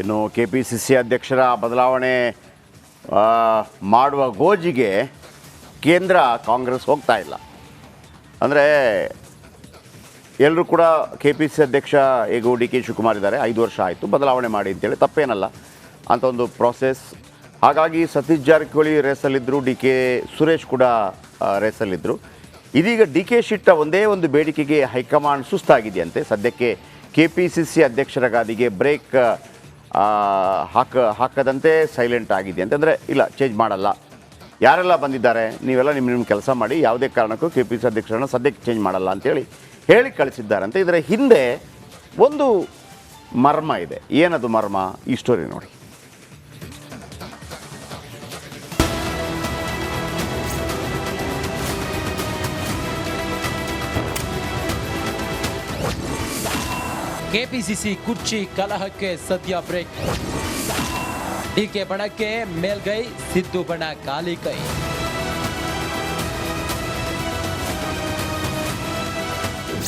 ಇನ್ನು K P C C ಅಧ್ಯಕ್ಷರ ಬದಲಾವಣೆ ಮಾಡುವ ಗೋಜಿಗೆ ಕೇಂದ್ರ ಕಾಂಗ್ರೆಸ್ ಹೋಗ್ತಾ ಇಲ್ಲ. ಅಂದರೆ ಎಲ್ಲರೂ ಕೂಡ ಕೆ ಪಿ ಸಿ ಅಧ್ಯಕ್ಷ ಈಗ ಡಿ ಕೆ ಶಿವಕುಮಾರ್ ಇದ್ದಾರೆ, ಐದು ವರ್ಷ ಆಯಿತು, ಬದಲಾವಣೆ ಮಾಡಿ ಅಂತೇಳಿ ತಪ್ಪೇನಲ್ಲ. ಅಂತ ಒಂದು ಪ್ರಾಸೆಸ್ ಹಾಗಾಗಿ ಸತೀಶ್ ಜಾರಕಿಹೊಳಿ ರೇಸಲ್ಲಿದ್ದರು ಡಿ ಕೆ ಸುರೇಶ್ ಕೂಡ ರೇಸಲ್ಲಿದ್ದರು ಇದೀಗ ಡಿ ಕೆ ಶಿಟ್ಟ ಒಂದೇ ಒಂದು ಬೇಡಿಕೆಗೆ ಹೈಕಮಾಂಡ್ ಸುಸ್ತಾಗಿದೆಯಂತೆ. ಸದ್ಯಕ್ಕೆ ಕೆ ಪಿ ಸಿ ಸಿ ಅಧ್ಯಕ್ಷರ ಗಾದಿಗೆ ಬ್ರೇಕ್ ಹಾಕ, ಹಾಕದಂತೆ ಸೈಲೆಂಟ್ ಆಗಿದೆ ಅಂತಂದರೆ, ಇಲ್ಲ ಚೇಂಜ್ ಮಾಡಲ್ಲ. ಯಾರೆಲ್ಲ ಬಂದಿದ್ದಾರೆ? ನೀವೆಲ್ಲ ನಿಮ್ಮ ನಿಮ್ಮ ಕೆಲಸ ಮಾಡಿ, ಯಾವುದೇ ಕಾರಣಕ್ಕೂ ಕೆ ಪಿ ಸಿ ಅಧ್ಯಕ್ಷರನ್ನು ಸದ್ಯಕ್ಕೆ ಚೇಂಜ್ ಮಾಡಲ್ಲ ಅಂತೇಳಿ ಹೇಳಿ ಕಳಿಸಿದ್ದಾರಂತೆ. ಇದರ ಹಿಂದೆ ಒಂದು ಮರ್ಮ ಇದೆ. ಏನದು ಮರ್ಮ? ಈ ಸ್ಟೋರಿ ನೋಡಿ. ಕೆಪಿಸಿಸಿ ಕುರ್ಚಿ ಕಲಹಕ್ಕೆ ಸದ್ಯ ಬ್ರೇಕ್ ಡಿಕೆ ಬಣಕ್ಕೆ ಮೇಲ್ಗೈ ಸಿದ್ದು ಬಣ ಖಾಲಿ ಕೈ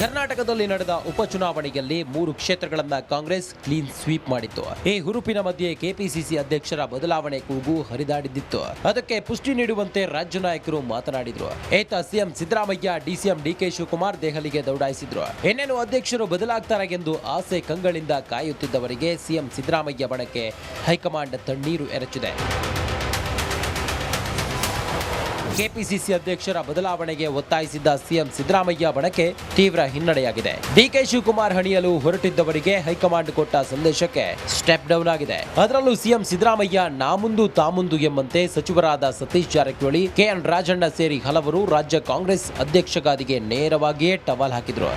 ಕರ್ನಾಟಕದಲ್ಲಿ ನಡೆದ ಉಪಚುನಾವಣೆಯಲ್ಲಿ ಮೂರು ಕ್ಷೇತ್ರಗಳನ್ನ ಕಾಂಗ್ರೆಸ್ ಕ್ಲೀನ್ ಸ್ವೀಪ್ ಮಾಡಿತ್ತು. ಈ ಹುರುಪಿನ ಮಧ್ಯೆ ಕೆಪಿಸಿಸಿ ಅಧ್ಯಕ್ಷರ ಬದಲಾವಣೆ ಕೂಗು ಹರಿದಾಡಿದ್ದಿತ್ತು. ಅದಕ್ಕೆ ಪುಷ್ಟಿ ನೀಡುವಂತೆ ರಾಜ್ಯ ನಾಯಕರು ಮಾತನಾಡಿದ್ರು. ಏತ CM Siddaramaiah, DCM DK Shivakumar ದೆಹಲಿಗೆ ದೌಡಾಯಿಸಿದ್ರು. ಇನ್ನೇನು ಅಧ್ಯಕ್ಷರು ಬದಲಾಗ್ತಾರೆ ಎಂದು ಆಸೆ ಕಂಗಳಿಂದ ಕಾಯುತ್ತಿದ್ದವರಿಗೆ ಸಿಎಂ ಸಿದ್ದರಾಮಯ್ಯ ಬಣಕ್ಕೆ ಹೈಕಮಾಂಡ್ ತಣ್ಣೀರು ಎರಚಿದೆ. ಕೆಪಿಸಿಸಿ ಅಧ್ಯಕ್ಷರ ಬದಲಾವಣೆಗೆ ಒತ್ತಾಯಿಸಿದ್ದ ಸಿಎಂ ಸಿದ್ದರಾಮಯ್ಯ ಬಣಕ್ಕೆ ತೀವ್ರ ಹಿನ್ನಡೆಯಾಗಿದೆ. ಡಿಕೆ ಶಿವಕುಮಾರ್ ಹಣಿಯಲು ಹೊರಟಿದ್ದವರಿಗೆ ಹೈಕಮಾಂಡ್ ಕೊಟ್ಟ ಸಂದೇಶಕ್ಕೆ ಸ್ಟೆಪ್ ಡೌನ್ ಆಗಿದೆ. ಅದರಲ್ಲೂ ಸಿಎಂ ಸಿದ್ದರಾಮಯ್ಯ ನಾಮುಂದು ತಾಮುಂದು ಎಂಬಂತೆ ಸಚಿವರಾದ ಸತೀಶ್ ಜಾರಕಿಹೊಳಿ ಕೆಎನ್ ರಾಜಣ್ಣ ಸೇರಿ ಹಲವರು ರಾಜ್ಯ ಕಾಂಗ್ರೆಸ್ ಅಧ್ಯಕ್ಷಗಾದಿಗೆ ನೇರವಾಗಿಯೇ ಟವಲ್ ಹಾಕಿದ್ರು.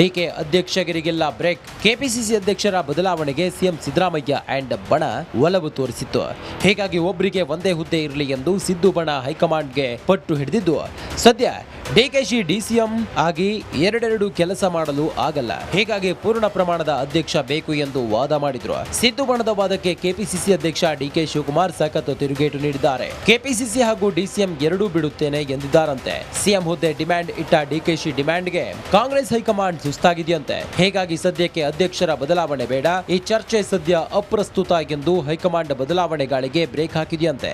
ಡಿಕೆ ಅಧ್ಯಕ್ಷಗಿರಿಗೆಲ್ಲ ಬ್ರೇಕ್. ಕೆಪಿಸಿಸಿ ಅಧ್ಯಕ್ಷರ ಬದಲಾವಣೆಗೆ ಸಿಎಂ ಸಿದ್ದರಾಮಯ್ಯ ಅಂಡ್ ಬಣ ಒಲವು ತೋರಿಸಿತ್ತು. ಹೀಗಾಗಿ ಒಬ್ಬರಿಗೆ ಒಂದೇ ಹುದ್ದೆ ಇರಲಿ ಎಂದು ಸಿದ್ದು ಬಣ ಹೈಕಮಾಂಡ್ಗೆ ಪಟ್ಟು ಹಿಡಿದಿದ್ದು. ಸದ್ಯ ಡಿಕೆಶಿ ಡಿಸಿಎಂ ಆಗಿ ಎರಡೆರಡು ಕೆಲಸ ಮಾಡಲು ಆಗಲ್ಲ. ಹೀಗಾಗಿ ಪೂರ್ಣ ಪ್ರಮಾಣದ ಅಧ್ಯಕ್ಷ ಬೇಕು ಎಂದು ವಾದ ಮಾಡಿದ್ರು. ಸಿದ್ದು ಬಣದ ವಾದಕ್ಕೆ ಕೆಪಿಸಿಸಿ ಅಧ್ಯಕ್ಷ ಡಿಕೆ ಶಿವಕುಮಾರ್ ಸಖತ್ ತಿರುಗೇಟು ನೀಡಿದ್ದಾರೆ. ಕೆಪಿಸಿಸಿ ಹಾಗೂ ಡಿಸಿಎಂ ಎರಡೂ ಬಿಡುತ್ತೇನೆ ಎಂದಿದ್ದಾರಂತೆ. ಸಿಎಂ ಹುದ್ದೆ ಡಿಮ್ಯಾಂಡ್ ಇಟ್ಟ ಡಿಕೆಶಿ ಡಿಮ್ಯಾಂಡ್ಗೆ ಕಾಂಗ್ರೆಸ್ ಹೈಕಮಾಂಡ್ ಸುಸ್ತಾಗಿದೆಯಂತೆ. ಹೀಗಾಗಿ ಸದ್ಯಕ್ಕೆ ಅಧ್ಯಕ್ಷರ ಬದಲಾವಣೆ ಬೇಡ. ಈ ಚರ್ಚೆ ಸದ್ಯ ಅಪ್ರಸ್ತುತ ಎಂದು ಹೈಕಮಾಂಡ್ ಬದಲಾವಣೆ ಗಾಳಿಗೆ ಬ್ರೇಕ್ ಹಾಕಿದೆಯಂತೆ.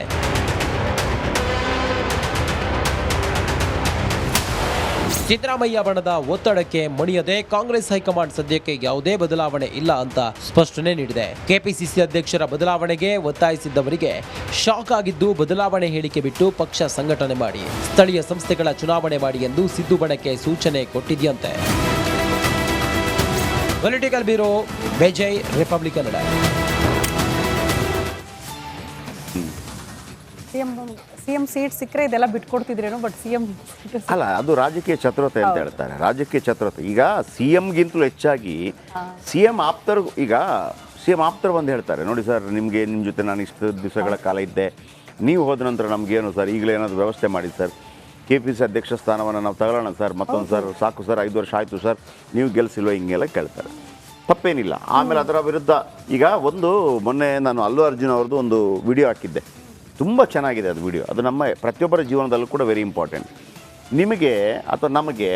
ಸಿದ್ದರಾಮಯ್ಯ ಬಣದ ಒತ್ತಡಕ್ಕೆ ಮಣಿಯದೆ ಕಾಂಗ್ರೆಸ್ ಹೈಕಮಾಂಡ್ ಸದ್ಯಕ್ಕೆ ಯಾವುದೇ ಬದಲಾವಣೆ ಇಲ್ಲ ಅಂತ ಸ್ಪಷ್ಟನೆ ನೀಡಿದೆ. ಕೆಪಿಸಿಸಿ ಅಧ್ಯಕ್ಷರ ಬದಲಾವಣೆಗೆ ಒತ್ತಾಯಿಸಿದ್ದವರಿಗೆ ಶಾಕ್ ಆಗಿದ್ದು ಬದಲಾವಣೆ ಹೇಳಿಕೆ ಬಿಟ್ಟು ಪಕ್ಷ ಸಂಘಟನೆ ಮಾಡಿ, ಸ್ಥಳೀಯ ಸಂಸ್ಥೆಗಳ ಚುನಾವಣೆ ಮಾಡಿ ಎಂದು ಸಿದ್ದು ಬಣಕ್ಕೆ ಸೂಚನೆ ಕೊಟ್ಟಿದೆಯಂತೆ. Political bureau Vijay republic Kannada CM CM seat ಸಿಕ್ಕರೆ ಇದೆಲ್ಲ ಬಿಟ್ಕೊಡ್ತಿದ್ರೇನೋ ಬಟ್ ಸಿಎಂ ಅಲ್ಲ ಅದು ರಾಜಕೀಯ ಚತುರತೆ ಅಂತ ಹೇಳ್ತಾರೆ. ರಾಜಕೀಯ ಚತುರತೆ. ಈಗ ಸಿ ಎಮ್ಗಿಂತಲೂ ಹೆಚ್ಚಾಗಿ ಸಿ ಎಂ ಆಪ್ತರು ಈಗ ಸಿ ಎಂ ಆಪ್ತರು ಬಂದು ಹೇಳ್ತಾರೆ. ನೋಡಿ ಸರ್ ನಿಮಗೆ ನಿಮ್ಮ ಜೊತೆ ನಾನು ಇಷ್ಟು ದಿವಸಗಳ ಕಾಲ ಇದ್ದೆ. ನೀವು ಹೋದ ನಂತರ ನಮಗೇನು ಸರ್ ಈಗಲೇ ಏನಾದರೂ ವ್ಯವಸ್ಥೆ ಮಾಡಿ ಸರ್. ಕೆ ಪಿ ಸಿ ಅಧ್ಯಕ್ಷ ಸ್ಥಾನವನ್ನು ನಾವು ತಗೊಳ್ಳೋಣ ಸರ್, ಮತ್ತೊಂದು ಸರ್, ಸಾಕು ಸರ್, ಐದು ವರ್ಷ ಆಯಿತು ಸರ್, ನೀವು ಗೆಲ್ಲಿಸಿಲ್ವ ಹಿಂಗೆಲ್ಲ ಕೇಳ್ತಾರೆ. ತಪ್ಪೇನಿಲ್ಲ. ಆಮೇಲೆ ಅದರ ವಿರುದ್ಧ ಈಗ ಒಂದು ಮೊನ್ನೆ ನಾನು ಅಲ್ಲು ಅರ್ಜುನ್ ಅವ್ರದ್ದು ಒಂದು ವಿಡಿಯೋ ಹಾಕಿದ್ದೆ. ತುಂಬ ಚೆನ್ನಾಗಿದೆ ಅದು ವಿಡಿಯೋ. ಅದು ನಮ್ಮ ಪ್ರತಿಯೊಬ್ಬರ ಜೀವನದಲ್ಲೂ ಕೂಡ ವೆರಿ ಇಂಪಾರ್ಟೆಂಟ್ ನಿಮಗೆ ಅಥವಾ ನಮಗೆ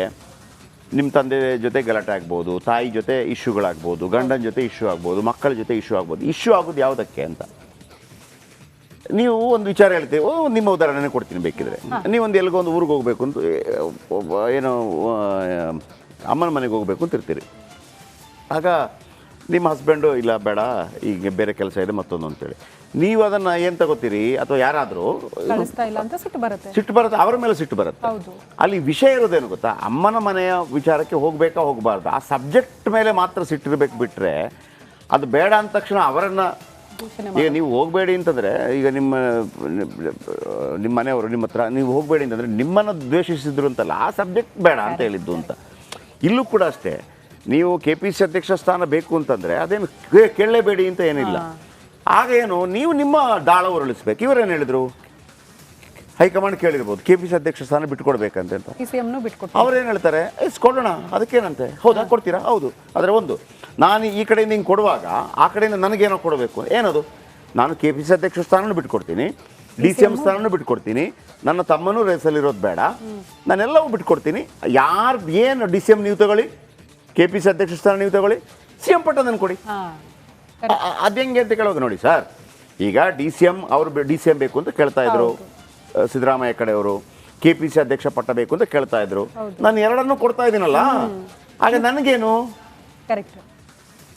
ನಿಮ್ಮ ತಂದೆ ಜೊತೆ ಗಲಾಟೆ ಆಗ್ಬೋದು, ತಾಯಿ ಜೊತೆ ಇಶ್ಯೂಗಳಾಗ್ಬೋದು ಗಂಡನ ಜೊತೆ ಇಶ್ಯೂ ಆಗ್ಬೋದು, ಮಕ್ಕಳ ಜೊತೆ ಇಶ್ಯೂ ಆಗ್ಬೋದು ಇಶ್ಯೂ ಆಗೋದು ಯಾವುದಕ್ಕೆ ಅಂತ? ನೀವು ಒಂದು ವಿಚಾರ ಹೇಳ್ತೀವಿ ಓ ನಿಮ್ಮ ಉದಾಹರಣೆ ಕೊಡ್ತೀನಿ ಬೇಕಿದ್ರೆ. ನೀವೊಂದು ಎಲ್ಲಿಗೋ ಒಂದು ಊರಿಗೆ ಹೋಗಬೇಕು ಅಂತ ಏನು ಅಮ್ಮನ ಮನೆಗೆ ಹೋಗಬೇಕು ಅಂತ ಇರ್ತೀರಿ. ಆಗ ನಿಮ್ಮ ಹಸ್ಬೆಂಡು ಇಲ್ಲ ಬೇಡ ಈಗ ಬೇರೆ ಕೆಲಸ ಇದೆ ಮತ್ತೊಂದು ಅಂತೇಳಿ. ನೀವು ಅದನ್ನು ಏನು ತಗೋತೀರಿ? ಅಥವಾ ಯಾರಾದರೂ ಸಿಟ್ಟು ಬರುತ್ತೆ. ಸಿಟ್ಟು ಬರುತ್ತೆ ಅವರ ಮೇಲೆ ಸಿಟ್ಟು ಬರುತ್ತೆ. ಹೌದು. ಅಲ್ಲಿ ವಿಷಯ ಇರೋದೇನು ಗೊತ್ತಾ? ಅಮ್ಮನ ಮನೆಯ ವಿಚಾರಕ್ಕೆ ಹೋಗಬೇಕಾ ಹೋಗಬಾರ್ದು. ಆ ಸಬ್ಜೆಕ್ಟ್ ಮೇಲೆ ಮಾತ್ರ ಸಿಟ್ಟಿರ್ಬೇಕು ಬಿಟ್ಟರೆ ಅದು ಬೇಡ ಅಂದ ತಕ್ಷಣ ಅವರನ್ನು ಈಗ ನೀವು ಹೋಗಬೇಡಿ ಅಂತಂದರೆ ಈಗ ನಿಮ್ಮ ನಿಮ್ಮ ಮನೆಯವರು ನಿಮ್ಮ ಹತ್ರ ನೀವು ಹೋಗಬೇಡಿ ಅಂತಂದರೆ ನಿಮ್ಮನ್ನು ದ್ವೇಷಿಸಿದ್ರು ಅಂತಲ್ಲ ಆ ಸಬ್ಜೆಕ್ಟ್ ಬೇಡ ಅಂತ ಹೇಳಿದ್ದು ಅಂತ. ಇಲ್ಲೂ ಕೂಡ ಅಷ್ಟೇ ನೀವು ಕೆ ಪಿ ಸಿ ಅಧ್ಯಕ್ಷ ಸ್ಥಾನ ಬೇಕು ಅಂತಂದರೆ ಅದೇನು ಕೇ- ಕೇಳಲೇಬೇಡಿ ಅಂತ ಏನಿಲ್ಲ. ಆಗೇನು ನೀವು ನಿಮ್ಮ ದಾಳ ಉರುಳಿಸ್ಬೇಕು. ಇವರೇನು ಹೇಳಿದರು? ಹೈಕಮಾಂಡ್ ಕೇಳಿರ್ಬೋದು ಕೆ ಪಿ ಸಿ ಅಧ್ಯಕ್ಷ ಸ್ಥಾನ ಬಿಟ್ಕೊಡ್ಬೇಕಂತೆ ಅಂತ. ಏನು ಅವ್ರೇನು ಹೇಳ್ತಾರೆ? ಕೊಡೋಣ ಅದಕ್ಕೇನಂತೆ? ಹೌದಾ ಕೊಡ್ತೀರಾ? ಹೌದು. ಆದರೆ ಒಂದು ನಾನು ಈ ಕಡೆಯಿಂದ ಹಿಂಗೆ ಕೊಡುವಾಗ ಆ ಕಡೆಯಿಂದ ನನಗೇನೋ ಕೊಡಬೇಕು ಏನದು? ನಾನು ಕೆ ಪಿ ಸಿ ಅಧ್ಯಕ್ಷ ಸ್ಥಾನನೂ ಬಿಟ್ಕೊಡ್ತೀನಿ ಡಿ ಸಿ ಎಂ ಸ್ಥಾನನೂ ಬಿಟ್ಕೊಡ್ತೀನಿ ನನ್ನ ತಮ್ಮನೂ ರೇಸಲ್ಲಿರೋದು ಬೇಡ ನಾನೆಲ್ಲವೂ ಬಿಟ್ಕೊಡ್ತೀನಿ. ಯಾರು ಏನು ಡಿ ಸಿ ಎಂ ನೀವು ತಗೊಳ್ಳಿ ಕೆ ಪಿ ಸಿ ಅಧ್ಯಕ್ಷ ಸ್ಥಾನ ನೀವು ತಗೊಳ್ಳಿ ಸಿ ಎಂ ಪಟ್ಟ ನಾನು ಕೊಡಿ ಅದು ಹೆಂಗೆ ಅಂತ ಕೇಳೋದು ನೋಡಿ ಸರ್. ಈಗ ಡಿ ಸಿ ಎಂ ಅವರು ಡಿ ಸಿ ಎಂ ಬೇಕು ಅಂತ ಕೇಳ್ತಾ ಇದ್ರು. ಸಿದ್ದರಾಮಯ್ಯ ಕಡೆಯವರು ಕೆ ಪಿ ಸಿ ಅಧ್ಯಕ್ಷ ಪಟ್ಟ ಬೇಕು ಅಂತ ಕೇಳ್ತಾ ಇದ್ರು. ನಾನು ಎರಡನ್ನೂ ಕೊಡ್ತಾ ಇದ್ದೀನಲ್ಲ? ಆಗ ನನಗೇನು? ಕರೆಕ್ಟ್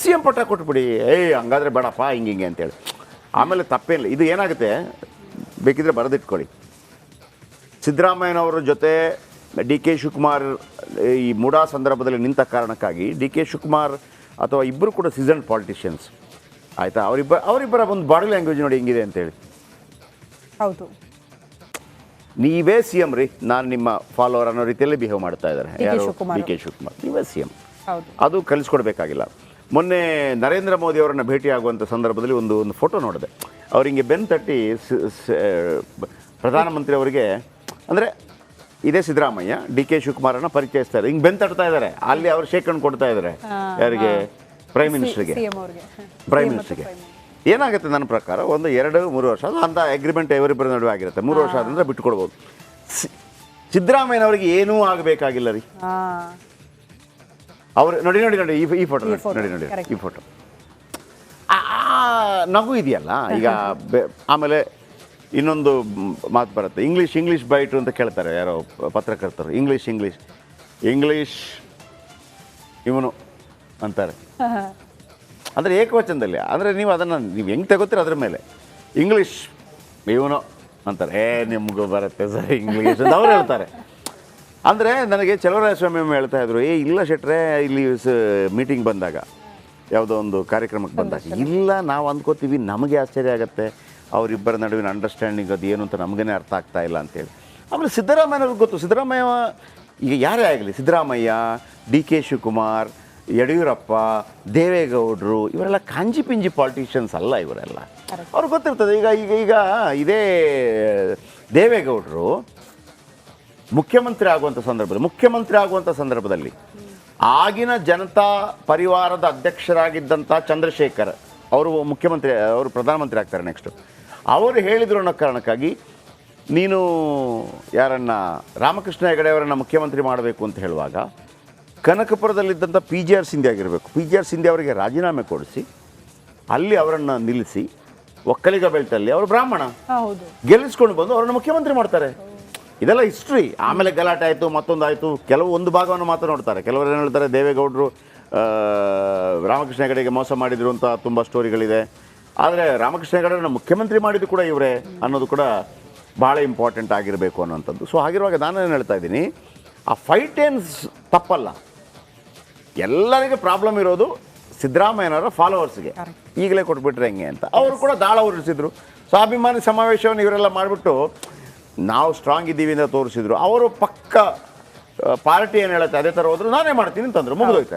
ಸಿ ಎಂ ಪಟ್ಟ ಕೊಟ್ಬಿಡಿ. ಏಯ್ ಹಂಗಾದ್ರೆ ಬೇಡಪ್ಪ ಹಿಂಗೆ ಹಿಂಗೆ ಅಂತೇಳಿ ಆಮೇಲೆ ತಪ್ಪೇನಿಲ್ಲ ಇದು ಏನಾಗುತ್ತೆ? ಬೇಕಿದ್ರೆ ಬರೆದಿಟ್ಕೊಳ್ಳಿ. ಸಿದ್ದರಾಮಯ್ಯನವರ ಜೊತೆ ಡಿ ಕೆ ಶಿವಕುಮಾರ್ ಈ ಮೂಡಾ ಸಂದರ್ಭದಲ್ಲಿ ನಿಂತ ಕಾರಣಕ್ಕಾಗಿ ಡಿ ಕೆ ಶಿವಕುಮಾರ್ ಅಥವಾ ಇಬ್ಬರು ಕೂಡ ಸೀಸನ್ ಪಾಲಿಟಿಷಿಯನ್ಸ್ ಆಯಿತಾ? ಅವರಿಬ್ಬ ಅವರಿಬ್ಬರ ಒಂದು ಬಾಡಿ ಲ್ಯಾಂಗ್ವೇಜ್ ನೋಡಿ ಹೆಂಗಿದೆ ಅಂತೇಳಿ ಹೌದು. ನೀವೇ ಸಿ ಎಂ ರೀ. ನಾನು ನಿಮ್ಮ ಫಾಲೋವರ್ ಅನ್ನೋ ರೀತಿಯಲ್ಲಿ ಬಿಹೇವ್ ಮಾಡ್ತಾ ಇದ್ದಾರೆ. ಡಿ ಕೆ ಯಾರು? ಶಿವಕುಮಾರ್. D K Shivakumar. ನೀವೇ ಸಿ ಎಂ ಅದು ಕಲಿಸ್ಕೊಡ್ಬೇಕಾಗಿಲ್ಲ. ಮೊನ್ನೆ ನರೇಂದ್ರ ಮೋದಿ ಅವರನ್ನ ಭೇಟಿಯಾಗುವಂಥ ಸಂದರ್ಭದಲ್ಲಿ ಒಂದು ಒಂದು ಫೋಟೋ ನೋಡಿದೆ. ಅವ್ರು ಹಿಂಗೆ ಬೆನ್ ತಟ್ಟಿ ಪ್ರಧಾನಮಂತ್ರಿ ಅವರಿಗೆ ಅಂದರೆ ಇದೇ ಸಿದ್ದರಾಮಯ್ಯ ಡಿ ಕೆ ಶಿವಕುಮಾರನ್ನ ಪರಿಚಯಿಸ್ತಾರೆ ಹಿಂಗೆ ಬೆನ್ ತಟ್ತಾ ಇದ್ದಾರೆ. ಅಲ್ಲಿ ಅವರು ಶೇಖರಣೆ ಕೊಡ್ತಾ ಇದ್ದಾರೆ. ಯಾರಿಗೆ? ಪ್ರೈಮ್ ಮಿನಿಸ್ಟರ್ಗೆ ಪ್ರೈಮ್ ಮಿನಿಸ್ಟರ್ಗೆ ಏನಾಗುತ್ತೆ ನನ್ನ ಪ್ರಕಾರ ಒಂದು ಎರಡು ಮೂರು ವರ್ಷ ಅದು ಅಂತ ಅಗ್ರಿಮೆಂಟ್ ಇವರಿಬ್ಬರ ನಡುವೆ ಆಗಿರುತ್ತೆ. ಮೂರು ವರ್ಷ ಆದ್ರೆ ಬಿಟ್ಕೊಡ್ಬೋದು. ಸಿದ್ದರಾಮಯ್ಯನವರಿಗೆ ಏನೂ ಆಗಬೇಕಾಗಿಲ್ಲ ರೀ. ಅವ್ರು ನೋಡಿ ನೋಡಿ ನೋಡಿ ಈ ಈ ಫೋಟೋ ನೋಡಿ ನೋಡಿ ಈ ಫೋಟೋ ನಗು ಇದೆಯಲ್ಲ ಈಗ ಆಮೇಲೆ ಇನ್ನೊಂದು ಮಾತು ಬರುತ್ತೆ. ಇಂಗ್ಲೀಷ್ ಇಂಗ್ಲೀಷ್ ಬೈಟು ಅಂತ ಕೇಳ್ತಾರೆ ಯಾರೋ ಪತ್ರಕರ್ತರು. ಇಂಗ್ಲೀಷ್ ಇಂಗ್ಲೀಷ್ ಇಂಗ್ಲೀಷ್ ಇವನು ಅಂತಾರೆ. ಅಂದರೆ ಏಕವಚನದಲ್ಲಿ. ಅಂದರೆ ನೀವು ಅದನ್ನು ನೀವು ಹೆಂಗೆ ತಗೋತೀರ ಅದ್ರ ಮೇಲೆ? ಇಂಗ್ಲೀಷ್ ಇವನು ಅಂತಾರೆ. ಏ ನಿಮಗೂ ಬರುತ್ತೆ ಸರ್ ಇಂಗ್ಲೀಷ್ ಅಂತ ಅವ್ರು ಹೇಳ್ತಾರೆ. ಅಂದರೆ ನನಗೆ ಚಲವರಾಯಸ್ವಾಮಿ ಸ್ವಾಮಿ ಹೇಳ್ತಾ ಇದ್ರು ಏ ಇಲ್ಲ ಶೆಟ್ರೆ ಇಲ್ಲಿ ಮೀಟಿಂಗ್ ಬಂದಾಗ ಯಾವುದೋ ಒಂದು ಕಾರ್ಯಕ್ರಮಕ್ಕೆ ಬಂದಾಗ ಇಲ್ಲ ನಾವು ಅಂದ್ಕೋತೀವಿ ನಮಗೆ ಆಶ್ಚರ್ಯ ಆಗುತ್ತೆ. ಅವರಿಬ್ಬರ ನಡುವಿನ ಅಂಡರ್ಸ್ಟ್ಯಾಂಡಿಂಗ್ ಅದು ಏನು ಅಂತ ನಮಗೇ ಅರ್ಥ ಆಗ್ತಾ ಇಲ್ಲ ಅಂತೇಳಿ. ಆಮೇಲೆ ಸಿದ್ದರಾಮಯ್ಯನವ್ರಿಗೆ ಗೊತ್ತು ಸಿದ್ದರಾಮಯ್ಯ ಈಗ ಯಾರೇ ಆಗಲಿ ಸಿದ್ದರಾಮಯ್ಯ ಡಿ ಕೆ ಶಿವಕುಮಾರ್ ಯಡಿಯೂರಪ್ಪ ದೇವೇಗೌಡರು ಇವರೆಲ್ಲ ಕಾಂಜಿ ಪಿಂಜಿ ಪಾಲಿಟಿಷಿಯನ್ಸ್ ಅಲ್ಲ ಇವರೆಲ್ಲ. ಅವ್ರಿಗೆ ಗೊತ್ತಿರ್ತದೆ ಈಗ ಈಗ ಈಗ ಇದೇ ದೇವೇಗೌಡರು ಮುಖ್ಯಮಂತ್ರಿ ಆಗುವಂಥ ಸಂದರ್ಭದಲ್ಲಿ ಮುಖ್ಯಮಂತ್ರಿ ಆಗುವಂಥ ಸಂದರ್ಭದಲ್ಲಿ ಆಗಿನ ಜನತಾ ಪರಿವಾರದ ಅಧ್ಯಕ್ಷರಾಗಿದ್ದಂಥ ಚಂದ್ರಶೇಖರ್ ಅವರು ಮುಖ್ಯಮಂತ್ರಿ ಅವರು ಪ್ರಧಾನಮಂತ್ರಿ ಆಗ್ತಾರೆ ನೆಕ್ಸ್ಟು ಅವರು ಹೇಳಿದ್ರು ಅನ್ನೋ ಕಾರಣಕ್ಕಾಗಿ ನೀನು ಯಾರನ್ನ ರಾಮಕೃಷ್ಣ ಹೆಗಡೆ ಅವರನ್ನು ಮುಖ್ಯಮಂತ್ರಿ ಮಾಡಬೇಕು ಅಂತ ಹೇಳುವಾಗ ಕನಕಪುರದಲ್ಲಿದ್ದಂಥ ಪಿ ಜಿ ಆರ್ ಸಿಂಧಿ ಆಗಿರಬೇಕು. ಪಿ ಜಿ ಆರ್ ಸಿಂಧಿ ಅವರಿಗೆ ರಾಜೀನಾಮೆ ಕೊಡಿಸಿ ಅಲ್ಲಿ ಅವರನ್ನು ನಿಲ್ಲಿಸಿ ಒಕ್ಕಲಿಗ ಬೆಲ್ಟಲ್ಲಿ ಅವರು ಬ್ರಾಹ್ಮಣ. ಗೆಲ್ಲಿಸ್ಕೊಂಡು ಬಂದು ಅವರನ್ನು ಮುಖ್ಯಮಂತ್ರಿ ಮಾಡ್ತಾರೆ. ಇದೆಲ್ಲ ಹಿಸ್ಟ್ರಿ ಆಮೇಲೆ ಗಲಾಟೆ ಆಯಿತು ಮತ್ತೊಂದು ಆಯಿತು ಕೆಲವು ಒಂದು ಭಾಗವನ್ನು ಮಾತ್ರ ನೋಡ್ತಾರೆ. ಕೆಲವರು ಏನು ಹೇಳ್ತಾರೆ ದೇವೇಗೌಡರು ರಾಮಕೃಷ್ಣ ಹೆಗಡೆಗೆ ಮೋಸ ಮಾಡಿದ್ರು ಅಂತ ತುಂಬ ಸ್ಟೋರಿಗಳಿದೆ. ಆದರೆ ರಾಮಕೃಷ್ಣ ಹೆಗಡೆಯನ್ನು ಮುಖ್ಯಮಂತ್ರಿ ಮಾಡಿದ್ದು ಕೂಡ ಇವರೇ ಅನ್ನೋದು ಕೂಡ ಭಾಳ ಇಂಪಾರ್ಟೆಂಟ್ ಆಗಿರಬೇಕು ಅನ್ನೋಂಥದ್ದು ಸೊ ಹಾಗಿರುವಾಗ ನಾನು ಏನು ಹೇಳ್ತಾ ಇದ್ದೀನಿ ಆ ಫೈಟ್ ಏನ್ಸ್ ತಪ್ಪಲ್ಲ. ಎಲ್ಲರಿಗೂ ಪ್ರಾಬ್ಲಮ್ ಇರೋದು ಸಿದ್ದರಾಮಯ್ಯನವರ ಫಾಲೋವರ್ಸ್ಗೆ ಈಗಲೇ ಕೊಟ್ಬಿಟ್ರೆ ಹೆಂಗೆ ಅಂತ. ಅವರು ಕೂಡ ದಾಳ ಉರಿಸಿದ್ರು ಸ್ವಾಭಿಮಾನಿ ಸಮಾವೇಶವನ್ನು ಇವರೆಲ್ಲ ಮಾಡಿಬಿಟ್ಟು ನಾವು ಸ್ಟ್ರಾಂಗ್ ಇದ್ದೀವಿ ಅಂತ ತೋರಿಸಿದ್ರು. ಅವರು ಪಕ್ಕ ಪಾರ್ಟಿ ಏನು ಹೇಳುತ್ತೆ ಅದೇ ಥರ ಹೋದ್ರು ನಾನೇ ಮಾಡ್ತೀನಿ ಅಂತಂದ್ರು ಮುಗಿದೋಯ್ತು.